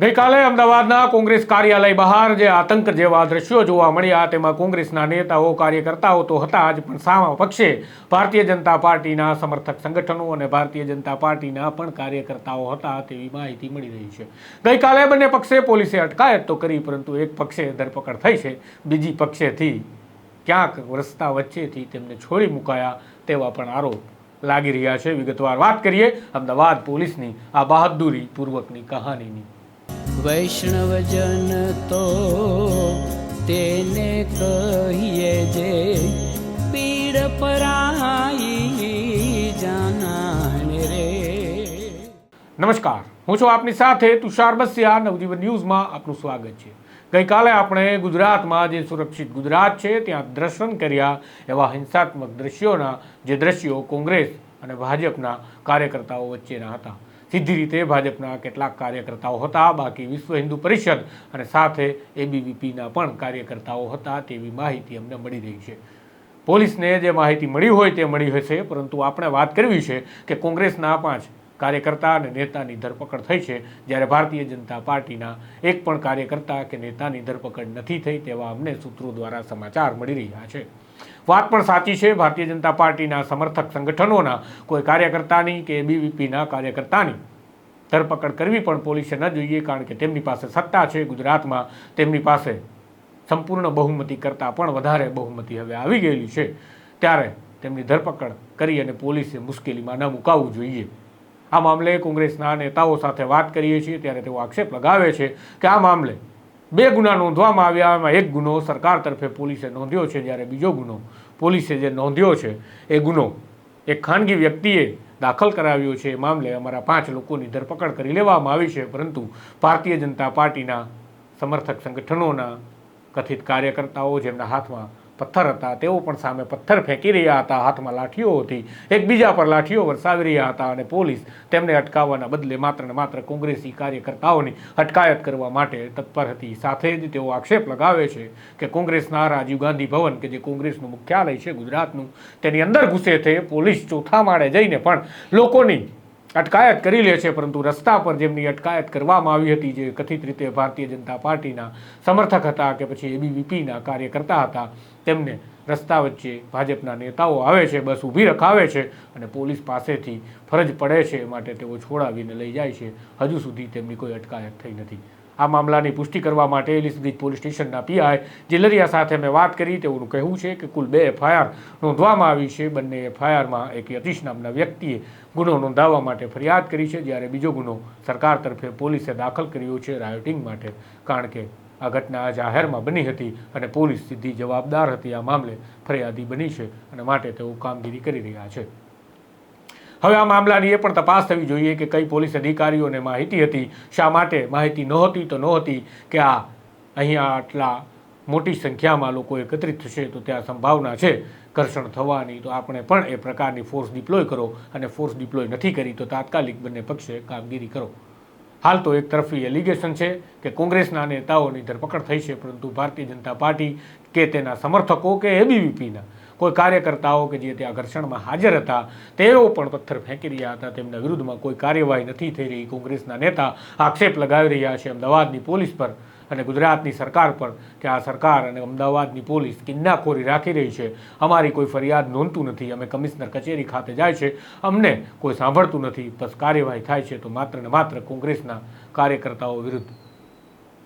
ગઈકાલે અમદાવાદના કોંગ્રેસ કાર્યાલય બહાર જે આતંક જેવા દ્રશ્યો જોવા મળ્યા, તેમાં કોંગ્રેસના નેતાઓ, કાર્યકર્તાઓ તો હતા જ, પણ સામા પક્ષે ભારતીય જનતા પાર્ટીના સમર્થક સંગઠનો અને ભારતીય જનતા પાર્ટીના પણ કાર્યકર્તાઓ હતા તેવી માહિતી મળી રહી છે. ગઈકાલે બંને પક્ષે પોલીસે અટકાયત તો કરી, પરંતુ એક પક્ષે ધરપકડ થઈ છે. બીજી પક્ષેથી ક્યાંક રસ્તા વચ્ચેથી તેમને છોડી મુકાયા તેવા પણ આરોપ લાગી રહ્યા છે. વિગતવાર વાત કરીએ અમદાવાદ પોલીસની આ બહાદુરી પૂર્વકની કહાનીની. વૈષ્ણવજન તો તેને કહીએ જે પીડ પરાઈ જાનાને રે. નમસ્કાર. હું છું આપની સાથે તુષાર બસિયા. નવજીવન ન્યૂઝમાં આપનું સ્વાગત છે. ગઈકાલે આપણે ગુજરાતમાં જે સુરક્ષિત ગુજરાત છે, ત્યાં દર્શન કર્યા એવા હિંસાત્મક દ્રશ્યોના જે દ્રશ્યો કોંગ્રેસ અને ભાજપના કાર્યકર્તાઓ વચ્ચેના હતા. સીધી રીતે ભાજપના કેટલાક કાર્યકર્તાઓ હતા, બાકી વિશ્વ હિન્દુ પરિષદ અને સાથે એબીવીપીના પણ કાર્યકર્તાઓ હતા તેવી માહિતી અમને મળી રહી છે. પોલીસને જે માહિતી મળી હોય તે મળી હશે, પરંતુ આપણે વાત કરવી છે કે કોંગ્રેસના પાંચ કાર્યકર્તા અને નેતાની ધરપકડ થઈ છે. જ્યારે ભારતીય જનતા પાર્ટીના એક પણ કાર્યકર્તા કે નેતાની ધરપકડ નથી થઈ તેવા અમને સૂત્રો દ્વારા સમાચાર મળી રહ્યા છે. વાત પણ સાચી છે. ભારતીય જનતા પાર્ટીના સમર્થક સંગઠનોના કોઈ કાર્યકર્તાની કે એબીવીપીના કાર્યકર્તાની ધરપકડ કરવી પણ પોલીસે ન જોઈએ, કારણ કે તેમની પાસે સત્તા છે. ગુજરાતમાં તેમની પાસે સંપૂર્ણ બહુમતી કરતાં પણ વધારે બહુમતી હવે આવી ગયેલી છે. ત્યારે તેમની ધરપકડ કરી અને પોલીસે મુશ્કેલીમાં ન મુકાવવું જોઈએ. આ મામલે કોંગ્રેસના નેતાઓ સાથે વાત કરીએ છીએ, ત્યારે તેઓ આક્ષેપ લગાવે છે કે આ મામલે બે ગુના નોંધવામાં આવ્યા, એમાં એક ગુનો સરકાર તરફે પોલીસે નોંધ્યો છે, જ્યારે બીજો ગુનો પોલીસે જે નોંધ્યો છે, એ ગુનો એક ખાનગી વ્યક્તિએ દાખલ કરાવ્યો છે. એ મામલે અમારા પાંચ લોકોની ધરપકડ કરી લેવામાં આવી છે, પરંતુ ભારતીય જનતા પાર્ટીના સમર્થક સંગઠનોના કથિત કાર્યકર્તાઓ જેમના હાથમાં પથ્થર હતા. તેઓ પણ સામે પથ્થર ફેંકી રહ્યા હતા. હાથમાં લાઠીઓ હતી. એકબીજા પર લાઠીઓ વરસાવી રહ્યા હતા અને પોલીસ તેમને અટકાવવાના બદલે માત્ર ને માત્ર કોંગ્રેસી કાર્યકર્તાઓની અટકાયત કરવા માટે તત્પર હતી. સાથે જ તેઓ આક્ષેપ લગાવે છે કે કોંગ્રેસના રાજીવ ગાંધી ભવન, કે જે કોંગ્રેસનું મુખ્યાલય છે ગુજરાતનું, તેની અંદર ઘૂસે તે પોલીસ ચોથા માળે જઈને પણ લોકોની અટકાયત કરી લે છે, પરંતુ રસ્તા પર જેમની અટકાયત કરવામાં આવી હતી, જે કથિત રીતે ભારતીય જનતા પાર્ટીના સમર્થક હતા કે પછી એબીવીપીના કાર્યકર્તા હતા, તેમને રસ્તા વચ્ચે ભાજપના નેતાઓ આવે છે, બસ ઊભી રખાવે છે અને પોલીસ પાસેથી ફરજ પડે છે માટે તેઓ છોડાવીને લઈ જાય છે. હજુ સુધી તેમની કોઈ અટકાયત થઈ નથી. આ મામલાની પુષ્ટિ કરવા માટે એલિસબ્રિજ પોલીસ સ્ટેશનના પીઆઈ જિલરિયા સાથે મેં વાત કરી તેઓનું કહેવું છે કે કુલ બે એફઆઈઆર નોંધવામાં આવી છે. બંને એફઆઈઆરમાં એક યતીશ નામના વ્યક્તિએ ગુનો નોંધાવવા માટે ફરિયાદ કરી છે, જ્યારે બીજો ગુનો સરકાર તરફે પોલીસે દાખલ કર્યો છે રાયોટિંગ માટે. કારણ કે આ ઘટના જાહેરમાં બની હતી અને પોલીસ સીધી જવાબદાર હતી. આ મામલે ફરિયાદી બની છે અને માટે તેઓ કામગીરી કરી રહ્યા છે. હવે આ મામલાની એ પણ તપાસ થવી જોઈએ કે કઈ પોલીસ અધિકારીઓને માહિતી હતી, શા માટે માહિતી નહોતી, તો નહોતી કે આ અહીંયા આટલા મોટી સંખ્યામાં લોકો એકત્રિત થશે તો ત્યાં સંભાવના છે ઘર્ષણ થવાની. તો આપણે પણ એ પ્રકારની ફોર્સ ડિપ્લોય કરો અને ફોર્સ ડિપ્લોય નથી કરી તો તાત્કાલિક બંને પક્ષે કામગીરી કરો. હાલ તો એક તરફી એલિગેશન છે કે કોંગ્રેસના નેતાઓની ધરપકડ થઈ છે, પરંતુ ભારતીય જનતા પાર્ટી કે તેના સમર્થકો કે એબીવીપીના કોઈ કાર્યકર્તાઓ કે જે ત્યાં ઘર્ષણમાં હાજર હતા, તેઓ પણ પથ્થર ફેંકી રહ્યા હતા. તેમના વિરુદ્ધમાં કોઈ કાર્યવાહી નથી થઈ રહી. કોંગ્રેસના નેતા આક્ષેપ લગાવી રહ્યા છે. અમદાવાદની પોલીસ પર અને ગુજરાતની સરકાર પર કે આ સરકાર અને અમદાવાદની પોલીસ કિન્નાખોરી રાખી રહી છે. અમારી કોઈ ફરિયાદ નોંધતું નથી. અમે કમિશનર કચેરી ખાતે જાય છે. અમને કોઈ સાંભળતું નથી. બસ કાર્યવાહી થાય છે તો માત્ર ને માત્ર કોંગ્રેસના કાર્યકર્તાઓ વિરુદ્ધ.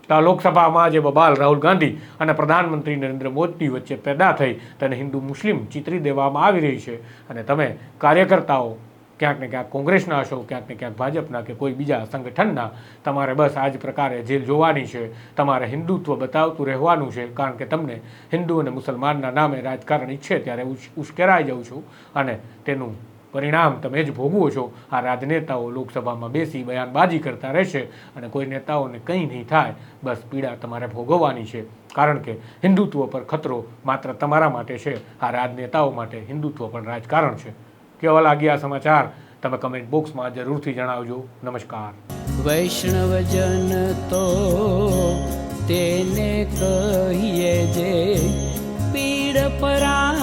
તો લોકસભામાં જે બબાલ રાહુલ ગાંધી અને પ્રધાનમંત્રી નરેન્દ્ર મોદી વચ્ચે પેદા થઈ તેને હિન્દુ મુસ્લિમ ચિતરી દેવામાં આવી રહી છે. અને તમે કાર્યકર્તાઓ ક્યાંક ને ક્યાંક કોંગ્રેસના હશો, ક્યાંક ને ક્યાંક ભાજપના કે કોઈ બીજા સંગઠનના, તમારે બસ આ જ પ્રકારે જેલ જોવાની છે, તમારે હિન્દુત્વ બતાવતું રહેવાનું છે, કારણ કે તમને હિન્દુ અને મુસલમાનના નામે રાજકારણ ઈચ્છે ત્યારે ઉશ- ઉશ્કેરાઈ જાઉં છું અને તેનું પરિણામ તમે જ ભોગવો છો. આ રાજનેતાઓ લોકસભામાં બેસી બયાનબાજી કરતા રહેશે અને કોઈ નેતાઓને કંઈ નહીં થાય, બસ પીડા તમારે ભોગવવાની છે. કારણ કે હિન્દુત્વ પર ખતરો માત્ર તમારા માટે છે, આ રાજનેતાઓ માટે હિન્દુત્વ પણ રાજકારણ છે. કેવા લાગ્યા સમાચાર? તમે કમેન્ટ બોક્સમાં જરૂરથી જણાવજો. નમસ્કાર. વૈષ્ણવજન તો તેને કહીએ જે પીડ પરાઈ